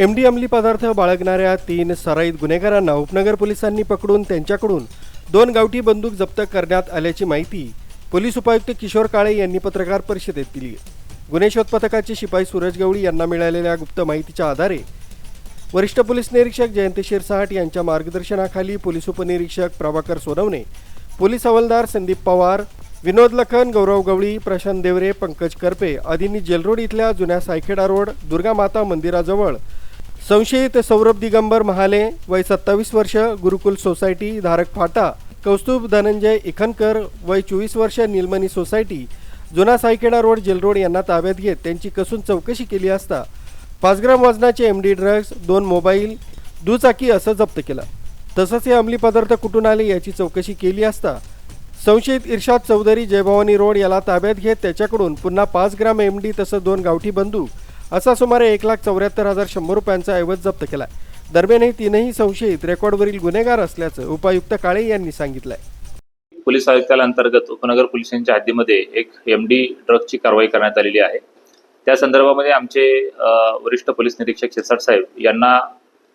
M D अंमली पदार्थ बाळगणाऱ्या तीन सराईत गुन्हेगारांना उपनगर पोलिसांनी पकडून त्यांच्याकडून दोन गावठी बंदूक जप्त करण्यात आल्याची माहिती पोलीस उपायुक्त किशोर काळे यांनी पत्रकार परिषदेत दिली गुन्हे शोध पथकाचे शिपाई सूरज गवळी यांना मिळालेल्या गुप्त माहितीच्या आधारे वरिष्ठ पोलीस निरीक्षक जयंत शिरसाट यांच्या मार्गदर्शनाखाली पोलीस उपनिरीक्षक प्रभाकर सोनवणे पोलीस हवालदार संदीप पवार विनोद लखन गौरव गवळी प्रशांत देवरे पंकज करपे आदींनी जेलरोड इथल्या जुन्या सायखेडा रोड दुर्गा माता मंदिराजवळ संशयित सौरभ दिगंबर महाले वय सत्तावीस वर्ष गुरुकुल सोसायटी धारक फाटा कौस्तुभ धनंजय इखनकर वय चोवीस वर्ष निलमणी सोसायटी जुना सायकेडा रोड जेलरोड यांना ताब्यात घेत त्यांची कसून चौकशी केली असता पाच ग्राम वजनाचे एम डी ड्रग्ज दोन मोबाईल दुचाकी असं जप्त केलं. तसंच हे अंमली पदार्थ कुठून आले याची चौकशी केली असता संशयित इर्शाद चौधरी जयभवानी रोड याला ताब्यात घेत त्याच्याकडून पुन्हा पाच ग्राम एम डी तसंच दोन गावठी बंदूक असा सुमारे एक लाख चौऱ्याहत्तर हजार शंभर रुपयांचा ऐवज जप्त केला दरम्यान हे तीनही संशयित रेकॉर्डवरील गुन्हेगार असल्याचं उपायुक्त काळे यांनी सांगितलंय. पोलीस आयुक्तालयाअंतर्गत उपनगर पोलिसांच्या हद्दीमध्ये एक एम डी ड्रगची कारवाई करण्यात आलेली आहे. त्या संदर्भामध्ये आमचे वरिष्ठ पोलीस निरीक्षक शिरसाट साहेब यांना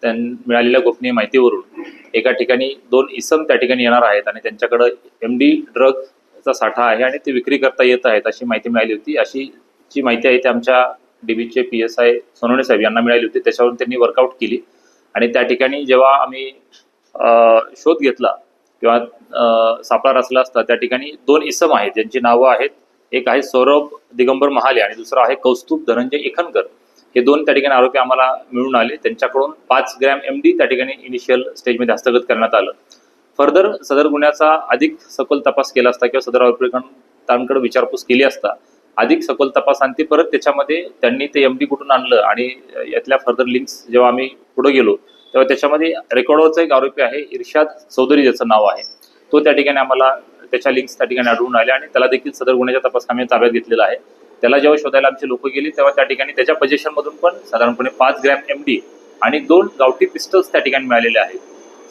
त्यां मिळालेल्या गोपनीय माहितीवरून एका ठिकाणी दोन इसम त्या ठिकाणी येणार आहेत आणि त्यांच्याकडं एम डी ड्रगचा साठा आहे आणि ते विक्री करता येत आहेत अशी माहिती मिळाली होती. अशी जी माहिती आहे ती आमच्या डीबीचे पी एस आय सोनवणे साहेब यांना मिळाली होती. त्याच्यावरून त्यांनी वर्कआउट केली. आणि त्या ठिकाणी जेव्हा आम्ही शोध घेतला किंवा सापळा रचला असता त्या ठिकाणी दोन इसम आहेत. ज्यांची नावं आहेत. एक आहे सौरभ दिगंबर महाले आणि दुसरा आहे कौस्तुभ धनंजय इखनकर. हे दोन त्या ठिकाणी आरोपी आम्हाला मिळून आले. त्यांच्याकडून पाच ग्रॅम एम डी त्या ठिकाणी इनिशियल स्टेजमध्ये हस्तगत करण्यात आलं. फर्दर सदर गुन्ह्याचा अधिक सखोल तपास केला असता किंवा सदर आरोपीकडे विचारपूस केली असता अधिक सखोल तपासांती परत त्याच्यामध्ये त्यांनी ते एम डी कुठून आणलं आणि यातल्या फर्दर लिंक्स जेव्हा आम्ही पुढे गेलो तेव्हा त्याच्यामध्ये रेकॉर्डवरचा एक आरोपी आहे इर्शाद चौधरी ज्याचं नाव आहे. तो त्या ठिकाणी आम्हाला त्याच्या लिंक्स त्या ठिकाणी आढळून आले आणि त्याला देखील सदर गुन्ह्याच्या तपास आम्ही ताब्यात घेतलेला आहे. त्याला जेव्हा शोधायला आमचे लोक गेले तेव्हा त्या ठिकाणी त्याच्या पजेशनमधून पण साधारणपणे पाच ग्रॅम एम डी आणि दोन गावठी पिस्टल्स त्या ठिकाणी मिळालेले आहेत.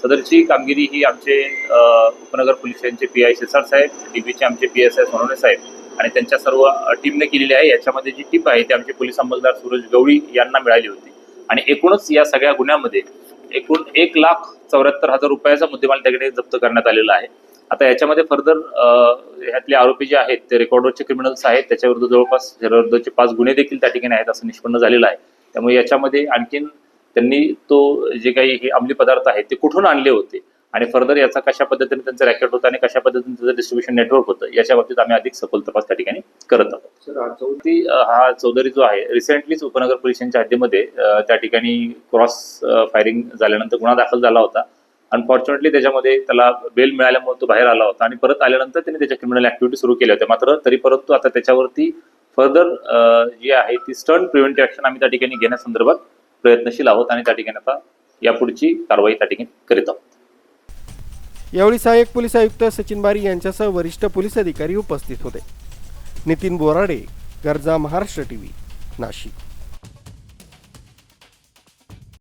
सदरची कामगिरी ही आमचे उपनगर पोलिसांचे पी आय शिरसाट साहेब डीबीचे आमचे पी एस आय सोनवणे साहेब आणि त्यांच्या सर्व टीमने केलेली आहे. याच्यामध्ये जी टीप आहे ती आमचे पोलीस अंमलदार सूरज गवळी यांना मिळाली होती. आणि एकूणच या सगळ्या गुन्ह्यामध्ये एकूण एक लाख चौऱ्याहत्तर हजार रुपयाचा मुद्देमाल त्याकडे जप्त करण्यात आलेला आहे. आता याच्यामध्ये फर्दर ह्यातले आरोपी जे आहेत ते रेकॉर्डवरचे क्रिमिनल्स आहेत. त्याच्याविरुद्ध जवळपास विरुद्धचे पाच गुन्हे देखील त्या ठिकाणी आहेत असं निष्पन्न झालेलं आहे. त्यामुळे याच्यामध्ये आणखीन त्यांनी तो जे काही हे अंमली पदार्थ आहेत ते कुठून आणले होते? आणि फर्दर याचा कशा पद्धतीने त्यांचं रॅकेट होतं आणि कशा पद्धतीने त्याचं डिस्ट्रीब्युशन नेटवर्क होतं याच्या बाबतीत आम्ही अधिक सखोल तपास त्या ठिकाणी करत आहोत. हा चौधरी जो आहे रिसेंटलीच उपनगर पोलिसांच्या हद्दीमध्ये त्या ठिकाणी क्रॉस फायरिंग झाल्यानंतर गुन्हा दाखल झाला होता. अनफॉर्च्युनेटली त्याच्यामध्ये त्याला बेल मिळाल्यामुळे तो बाहेर आला होता आणि परत आल्यानंतर त्याने त्याच्या क्रिमिनल ऍक्टिव्हिटी सुरू केल्या होत्या. मात्र तरी परंतु आता त्याच्यावरती फर्दर जी आहे ती स्टर्न प्रिव्हेंटिव्ह ऍक्शन आम्ही त्या ठिकाणी घेण्यासंदर्भात प्रयत्नशील आहोत आणि त्या ठिकाणी आता यापुढची कारवाई त्या ठिकाणी करीत आहोत. यावेळी सहाय्यक पोलीस आयुक्त सचिन बारी यांच्यासह वरिष्ठ पोलीस अधिकारी उपस्थित होते. नितीन बोराडे गरजा महाराष्ट्र टी व्ही नाशिक.